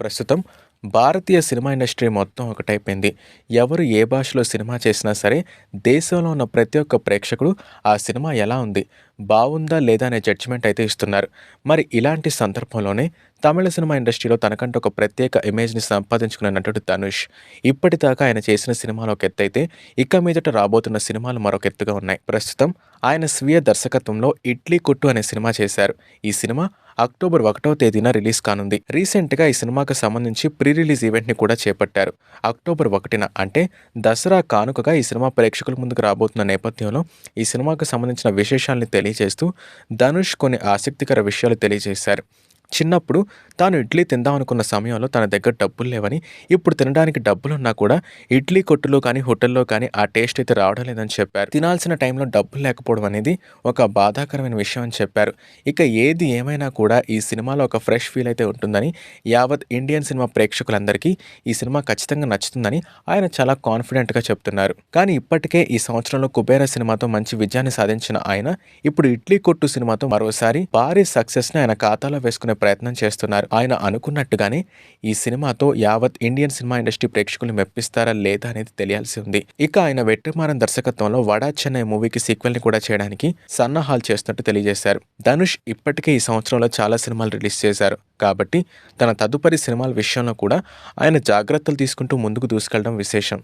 ప్రస్తుతం భారతీయ cinema industry మొత్తం ఒకటైపోయింది ఎవరు ఏ భాషలో సినిమా చేసినా సరే దేశంలో ఉన్న ప్రతి ఒక్క ప్రేక్షకుడు ఆ సినిమా ఎలా ఉంది బాగుందా లేదా అనే జడ్జిమెంట్ అయితే ఇస్తున్నారు. మరి ఇలాంటి సందర్భంలోనే తమిళ సినిమా ఇండస్ట్రీలో తనకంటూ ఒక ప్రత్యేక ఇమేజ్ని సంపాదించుకున్న నటుడు ధనుష్ ఇప్పటిదాకా ఆయన చేసిన సినిమాలు ఒక ఎత్తైతే ఇక మీదట రాబోతున్న సినిమాలు మరొక ఎత్తుగా ఉన్నాయి. ప్రస్తుతం ఆయన స్వీయ దర్శకత్వంలో ఇడ్లీ కొట్టు అనే సినిమా చేశారు. ఈ సినిమా అక్టోబర్ ఒకటో తేదీన రిలీజ్ కానుంది. రీసెంట్గా ఈ సినిమాకి సంబంధించి ప్రీ రిలీజ్ ఈవెంట్ని కూడా చేపట్టారు. అక్టోబర్ ఒకటిన అంటే దసరా కానుకగా ఈ సినిమా ప్రేక్షకుల ముందుకు రాబోతున్న నేపథ్యంలో ఈ సినిమాకు సంబంధించిన విశేషాలను తెలియజేస్తూ ధనుష్ కొన్ని ఆసక్తికర విషయాలు తెలియజేశారు. చిన్నప్పుడు తాను ఇడ్లీ తిందామనుకున్న సమయంలో తన దగ్గర డబ్బులు లేవని ఇప్పుడు తినడానికి డబ్బులున్నా కూడా ఇడ్లీ కొట్టులో కానీ హోటల్లో కానీ ఆ టేస్ట్ అయితే రావడం లేదని చెప్పారు. తినాల్సిన టైంలో డబ్బులు లేకపోవడం అనేది ఒక బాధాకరమైన విషయం అని చెప్పారు. ఇక ఏది ఏమైనా కూడా ఈ సినిమాలో ఒక ఫ్రెష్ ఫీల్ అయితే ఉంటుందని యావత్ ఇండియన్ సినిమా ప్రేక్షకులందరికీ ఈ సినిమా ఖచ్చితంగా నచ్చుతుందని ఆయన చాలా కాన్ఫిడెంట్గా చెప్తున్నారు. కానీ ఇప్పటికే ఈ సంవత్సరంలో కుబేర సినిమాతో మంచి విజయాన్ని సాధించిన ఆయన ఇప్పుడు ఇడ్లీ కొట్టు సినిమాతో మరోసారి భారీ సక్సెస్ని ఆయన ఖాతాలో వేసుకునే ప్రయత్నం చేస్తున్నారు. ఆయన అనుకున్నట్టుగానే ఈ సినిమాతో యావత్ ఇండియన్ సినిమా ఇండస్ట్రీ ప్రేక్షకులు మెప్పిస్తారా లేదా అనేది తెలియాల్సి ఉంది. ఇక ఆయన వెట్రిమారన్ దర్శకత్వంలో వడా చెన్నై మూవీకి సీక్వెల్ని కూడా చేయడానికి సన్నాహాలు చేస్తున్నట్టు తెలియజేశారు. ధనుష్ ఇప్పటికే ఈ సంవత్సరంలో చాలా సినిమాలు రిలీజ్ చేశారు. కాబట్టి తన తదుపరి సినిమాల విషయంలో కూడా ఆయన జాగ్రత్తలు తీసుకుంటూ ముందుకు దూసుకెళ్ళడం విశేషం.